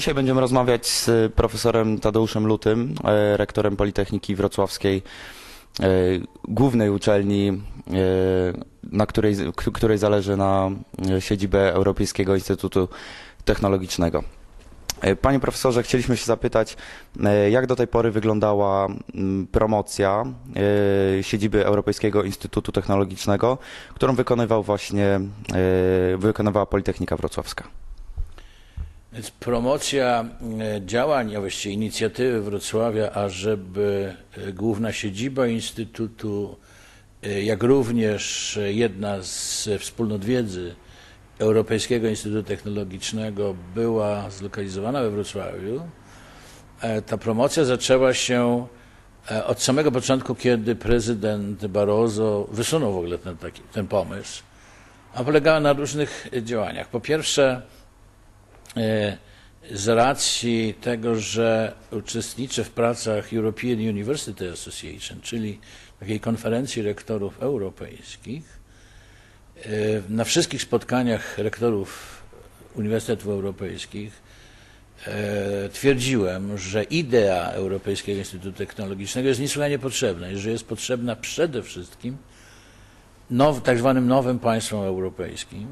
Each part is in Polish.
Dzisiaj będziemy rozmawiać z profesorem Tadeuszem Lutym, e, rektorem Politechniki Wrocławskiej, e, głównej uczelni, e, na której, której zależy na e, siedzibę Europejskiego Instytutu Technologicznego. E, Panie profesorze, chcieliśmy się zapytać, e, jak do tej pory wyglądała promocja e, siedziby Europejskiego Instytutu Technologicznego, którą wykonywał właśnie, e, wykonywała Politechnika Wrocławska. Więc promocja e, działań, a właściwie inicjatywy Wrocławia, ażeby e, główna siedziba Instytutu, e, jak również jedna z wspólnot wiedzy Europejskiego Instytutu Technologicznego była zlokalizowana we Wrocławiu, ta promocja zaczęła się od samego początku, kiedy prezydent Barroso wysunął w ogóle ten, taki, ten pomysł, a polegała na różnych działaniach. Po pierwsze, z racji tego, że uczestniczę w pracach European University Association, czyli takiej konferencji rektorów europejskich, e, na wszystkich spotkaniach rektorów Uniwersytetów Europejskich e, twierdziłem, że idea Europejskiego Instytutu Technologicznego jest niesłychanie potrzebna i że jest potrzebna przede wszystkim now, tak zwanym nowym państwom europejskim,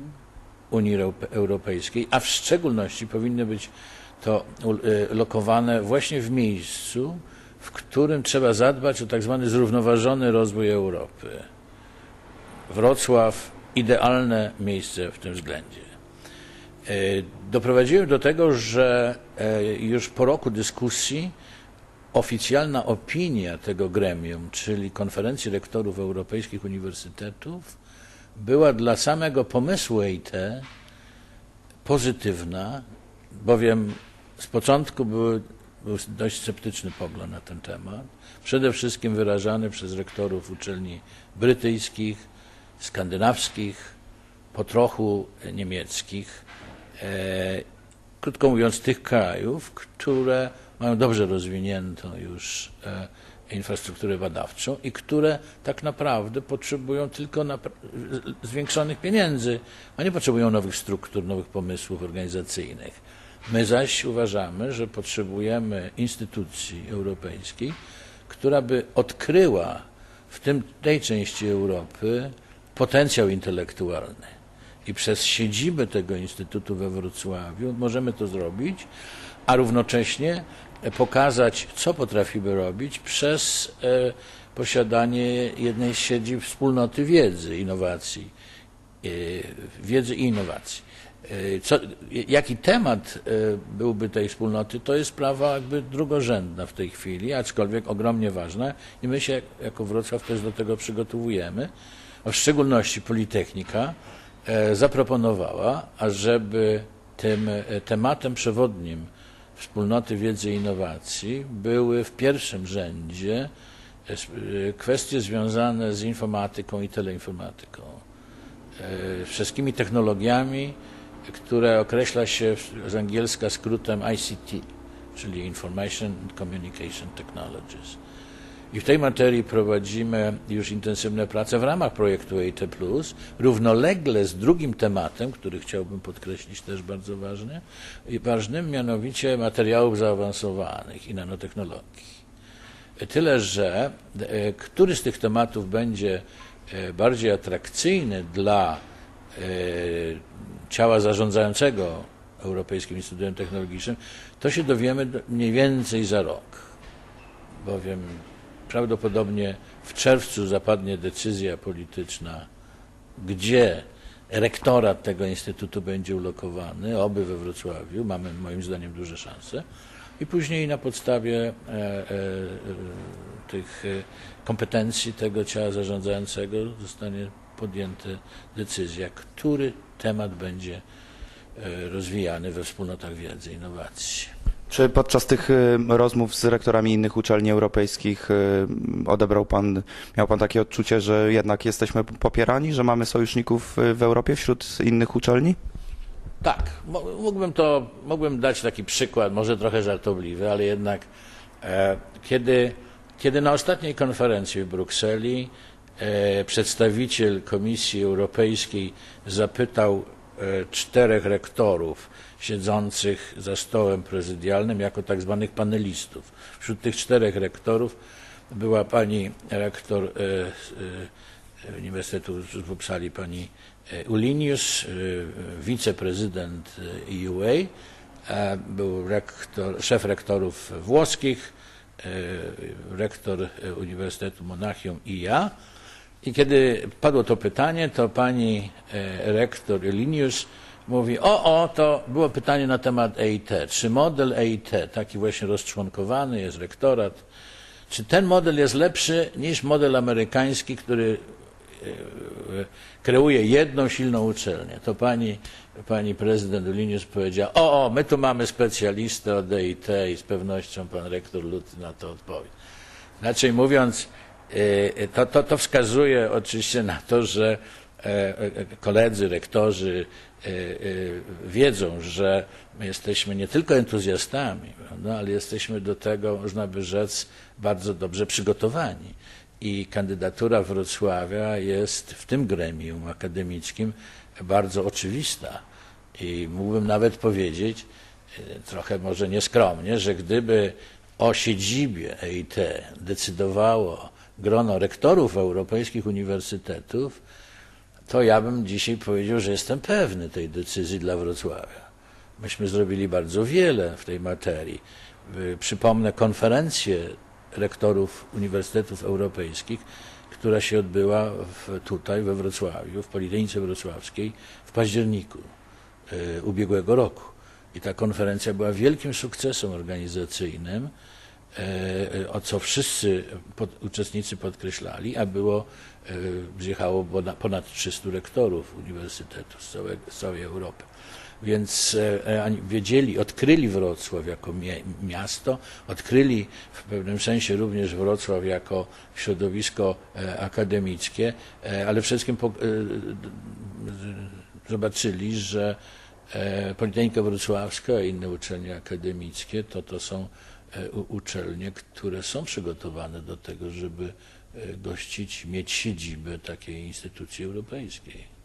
Unii Europe- Europejskiej, a w szczególności powinny być to y, lokowane właśnie w miejscu, w którym trzeba zadbać o tak zwany zrównoważony rozwój Europy. Wrocław idealne miejsce w tym względzie. E, Doprowadziłem do tego, że e, już po roku dyskusji oficjalna opinia tego gremium, czyli Konferencji Rektorów Europejskich Uniwersytetów, była dla samego pomysłu EIT pozytywna, bowiem z początku był dość sceptyczny pogląd na ten temat, przede wszystkim wyrażany przez rektorów uczelni brytyjskich, skandynawskich, po trochu niemieckich, e, krótko mówiąc tych krajów, które mają dobrze rozwiniętą już e, infrastrukturę badawczą i które tak naprawdę potrzebują tylko napra- zwiększonych pieniędzy, a nie potrzebują nowych struktur, nowych pomysłów organizacyjnych. My zaś uważamy, że potrzebujemy instytucji europejskiej, która by odkryła w tym, tej części Europy potencjał intelektualny. I przez siedzibę tego instytutu we Wrocławiu możemy to zrobić, a równocześnie pokazać, co potrafimy robić przez e, posiadanie jednej z siedzib wspólnoty wiedzy, innowacji, e, wiedzy i innowacji. E, Co, jaki temat byłby tej wspólnoty, to jest sprawa jakby drugorzędna w tej chwili, aczkolwiek ogromnie ważna i my się jako Wrocław też do tego przygotowujemy. W szczególności Politechnika zaproponowała, ażeby tym tematem przewodnim wspólnoty wiedzy i innowacji były w pierwszym rzędzie e, e, kwestie związane z informatyką i teleinformatyką. E, Wszystkimi technologiami, które określa się z angielska skrótem ICT, czyli Information and Communication Technologies. I w tej materii prowadzimy już intensywne prace w ramach projektu EIT+, równolegle z drugim tematem, który chciałbym podkreślić też bardzo ważny, ważnym, mianowicie materiałów zaawansowanych i nanotechnologii. Tyle, że e, który z tych tematów będzie e, bardziej atrakcyjny dla e, ciała zarządzającego Europejskim Instytutem Technologicznym, to się dowiemy do- mniej więcej za rok. Bowiem prawdopodobnie w czerwcu zapadnie decyzja polityczna, gdzie rektorat tego instytutu będzie ulokowany, oby we Wrocławiu. Mamy moim zdaniem duże szanse. I później na podstawie e, e, tych e, kompetencji tego ciała zarządzającego zostanie podjęta decyzja, który temat będzie e, rozwijany we wspólnotach wiedzy i innowacji. Czy podczas tych y, rozmów z rektorami innych uczelni europejskich y, odebrał pan, miał pan takie odczucie, że jednak jesteśmy popierani, że mamy sojuszników y, w Europie wśród innych uczelni? Tak, mógłbym to, mógłbym dać taki przykład, może trochę żartobliwy, ale jednak e, kiedy, kiedy na ostatniej konferencji w Brukseli e, przedstawiciel Komisji Europejskiej zapytał czterech rektorów siedzących za stołem prezydialnym jako tak zwanych panelistów. Wśród tych czterech rektorów była pani rektor e, e, Uniwersytetu w Uppsali, pani e, Ulinius, e, wiceprezydent e, EUA, e, był rektor, szef rektorów włoskich, e, rektor e, Uniwersytetu Monachium i ja. I kiedy padło to pytanie, to pani e, rektor Linius mówi, o, o, to było pytanie na temat EIT. Czy model EIT, taki właśnie rozczłonkowany, jest rektorat, czy ten model jest lepszy niż model amerykański, który e, e, kreuje jedną silną uczelnię? To pani, pani prezydent Linius powiedziała, o, o, my tu mamy specjalistę od EIT i z pewnością pan rektor Luty na to odpowie. Inaczej mówiąc, to, to, to wskazuje oczywiście na to, że e, e, koledzy, rektorzy e, wiedzą, że my jesteśmy nie tylko entuzjastami, ale jesteśmy do tego, można by rzec, bardzo dobrze przygotowani. I kandydatura Wrocławia jest w tym gremium akademickim bardzo oczywista. I mógłbym nawet powiedzieć, trochę może nieskromnie, że gdyby o siedzibie EIT decydowało grono rektorów europejskich uniwersytetów, to ja bym dzisiaj powiedział, że jestem pewny tej decyzji dla Wrocławia. Myśmy zrobili bardzo wiele w tej materii. Y, Przypomnę konferencję rektorów uniwersytetów europejskich, która się odbyła w, tutaj we Wrocławiu, w Politechnice Wrocławskiej w październiku y, ubiegłego roku. I ta konferencja była wielkim sukcesem organizacyjnym, o co wszyscy pod, uczestnicy podkreślali, a było, e, zjechało bona- ponad 300 rektorów uniwersytetów z, z całej Europy. Więc e, wiedzieli, odkryli Wrocław jako miasto, odkryli w pewnym sensie również Wrocław jako środowisko e, akademickie, e, ale wszystkim e, zobaczyli, że e, Politechnika Wrocławska i inne uczelnie akademickie to, to są e, uczelnie, które są przygotowane do tego, żeby e, gościć, mieć siedzibę takiej instytucji europejskiej.